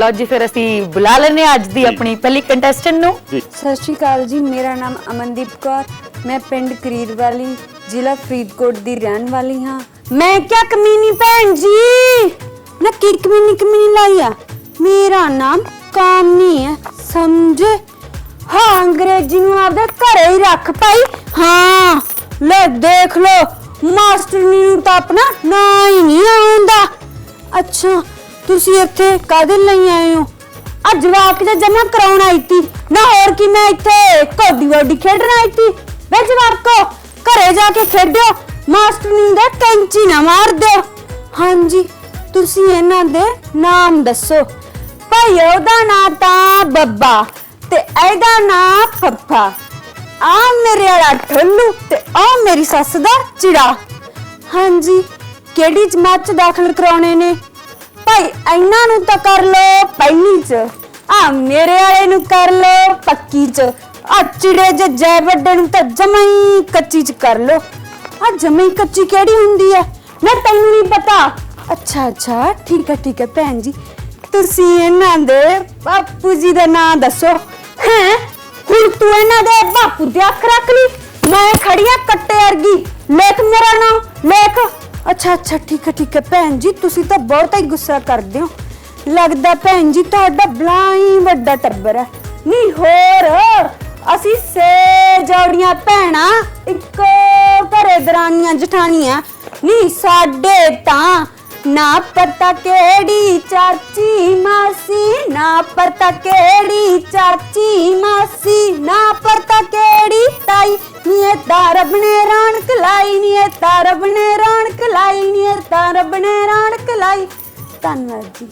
ਲਓ ਜੀ ਫਿਰ ਅਸੀਂ ਬੁਲਾ ਲੈਨੇ ਅੱਜ ਦੀ ਆਪਣੀ ਪਹਿਲੀ ਕੰਟੈਸਟੈਂਟ ਨੂੰ। ਸਤਿ ਸ਼੍ਰੀ ਅਕਾਲ ਜੀ ਮੇਰਾ ਨਾਮ ਅਮਨਦੀਪ ਕੌਰ। ਮੈਂ ਪਿੰਡ ਕਰੀਰ ਵਾਲੀ ਜ਼ਿਲ੍ਹਾ ਫਰੀਦਕੋਟ ਦੀ ਰਹਿਣ ਵਾਲੀ ਹਾਂ। ਮੈਂ ਕਿਆ ਕਮੀਨੀ ਭੈਣ ਜੀ? ਨਾ ਕੀ ਕਮੀਨੀ ਕਮੀਨੀ ਲਾਈ ਆ? ਮੇਰਾ ਨਾਮ ਕਾਮਨੀ ਹੈ ਸਮਝੇ? ਹਾਂ ਅੰਗਰੇਜ਼ੀ ਨੂੰ ਆਪਦੇ ਘਰੇ ਹੀ ਰੱਖ ਭਾਈ। ਹਾਂ ਲੈ ਦੇਖ ਲੋ ਮਾਸਟਰਨੀ ਨੂੰ ਤਾਂ ਆਪਣਾ ਨਾਂ ਹੀ ਨਹੀਂ ਆਉਂਦਾ। ਅੱਛਾ ਤੁਸੀਂ ਇੱਥੇ ਕਾਹਦੇ ਲਈ ਆਏ ਹੋ? ਆ ਜਵਾਕ ਦੇ ਜਮਾ ਕਰਾਉਣ ਆਈ ਤੀ। ਨਾ ਹੋਰ ਕੀ ਮੈਂ ਇੱਥੇ ਕੋਡੀ ਵੋਡੀ ਖੇਡਣ ਆਈ ਤੀ? ਵੇ ਜਵਾਕੋ, ਘਰੇ ਜਾ ਕੇ ਖੇਡਿਓ। ਮਾਸਟਰਨੀ ਦੇ ਕੈਂਚੀ ਨਾ ਮਾਰ ਦਿਓ। ਹਾਂਜੀ, ਤੁਸੀਂ ਇਹਨਾਂ ਦੇ ਨਾਮ ਦੱਸੋ। ਭਾਈ ਉਹਦਾ ਨਾਂ ਤਾਂ ਬੱਬਾ ਤੇ ਇਹਦਾ ਨਾਂ ਫੱਫਾ। ਆ ਮੇਰੇ ਵਾਲਾ ਠੱਲੂ ਤੇ ਆ ਮੇਰੀ ਸੱਸ ਦਾ ਚਿੜਾ। ਹਾਂਜੀ, ਕਿਹੜੀ ਜਮਾਤ ਚ ਦਾਖਲ ਕਰਾਉਣੇ ਨੇ? ਭਾਈ, ਇਹਨਾਂ ਨੂੰ ਤਾਂ ਕਰ ਲੋ ਪਹਿਲੀ ਚ। ਆ ਮੇਰੇ ਵਾਲੇ ਨੂੰ ਕਰ ਲੋ ਪੱਕੀ ਚ। ਆ ਚਿੜੇ ਜੇ ਜੈ ਵੱਡੇ ਨੂੰ ਤਾਂ ਜਮਈ ਕੱਚੀ ਚ ਕਰ ਲੋ ਆ ਜਮਈ ਕੱਚੀ ਕਿਹੜੀ ਹੁੰਦੀ ਹੈ ਨਾ ਤੈਨੂੰ ਨਹੀਂ ਪਤਾ? ਅੱਛਾ ਅੱਛਾ, ਠੀਕ ਹੈ ਠੀਕ ਹੈ ਭੈਣ ਜੀ। ਤੁਸੀਂ ਇਹਨਾਂ ਦੇ ਬਾਪੂ ਜੀ ਦਾ ਨਾਂ ਦੱਸੋ। ਹੈ? ਹੁਣ ਤੂੰ ਇਹਨਾਂ ਦੇ ਬਾਪੂ ਦੇ ਅੱਖ ਰੱਖ ਲਈ। ਮੈਂ ਖੜੀਆਂ ਕੱਟੇ ਅਰਗੀ ਲਿਖ ਅੱਛਾ ਅੱਛਾ, ਠੀਕ ਹੈ ਠੀਕ ਹੈ। ਭੈਣ ਜੀ, ਤੁਸੀਂ ਤਾਂ ਬਹੁਤ ਹੀ ਗੁੱਸਾ ਕਰਦੇ ਹੋ। ਲੱਗਦਾ ਭੈਣ ਜੀ, ਤੁਹਾਡਾ ਬਲਾਈ ਵੱਡਾ ਟੱਬਰ ਹੈ। ਨਹੀਂ, ਹੋਰ, ਅਸੀਂ ਸੇ ਜੋੜੀਆਂ ਭੈਣਾਂ, ਇੱਕੋ ਘਰੇ ਦਰਾਨੀਆਂ ਜਠਾਣੀਆਂ। ਨਹੀਂ, ਸਾਡੇ ਤਾਂ ਨਾ ਪਤਾ ਕਿਹੜੀ ਚਾਚੀ ਮਾਸੀ, ਨਾ ਪਤਾ ਕਿਹੜੀ ਚਾਚੀ ਮਾਸੀ, ਨਾ ਪਤਾ ਕਿਹੜੀ ਤਾਈ। ਤਾਂ ਰੱਬ ਨੇ ਰੌਣਕ ਲਾਈ ਨੀ ਇਹ ਤਾਂ ਰੱਬ ਨੇ ਰੌਣਕ ਲਾਈ ਨੀ ਇਹ ਤਾਂ ਰੱਬ ਨੇ ਰੌਣਕ ਲਾਈ। ਧੰਨਵਾਦ ਜੀ।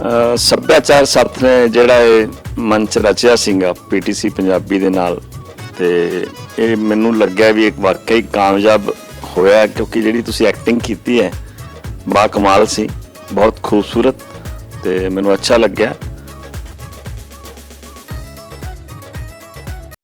ਅਹ ਸੱਭਿਆਚਾਰ ਸੱਥ ਨੇ ਜਿਹੜਾ ਇਹ ਮੰਚ ਰਚਿਆ ਸੀਗਾ ਪੀਟੀਸੀ ਪੰਜਾਬੀ ਦੇ ਨਾਲ ਤੇ ਇਹ ਮੈਨੂੰ ਲੱਗਿਆ ਵੀ ਇੱਕ ਵਾਕਈ ਕਾਮਯਾਬ ਹੋਇਆ ਕਿਉਂਕਿ ਜਿਹੜੀ ਤੁਸੀਂ ਐਕਟਿੰਗ ਕੀਤੀ ਹੈ, ਬਾ ਕਮਾਲ ਸੀ, ਬਹੁਤ ਖੂਬਸੂਰਤ ਤੇ ਮੈਨੂੰ ਅੱਛਾ ਲੱਗਿਆ।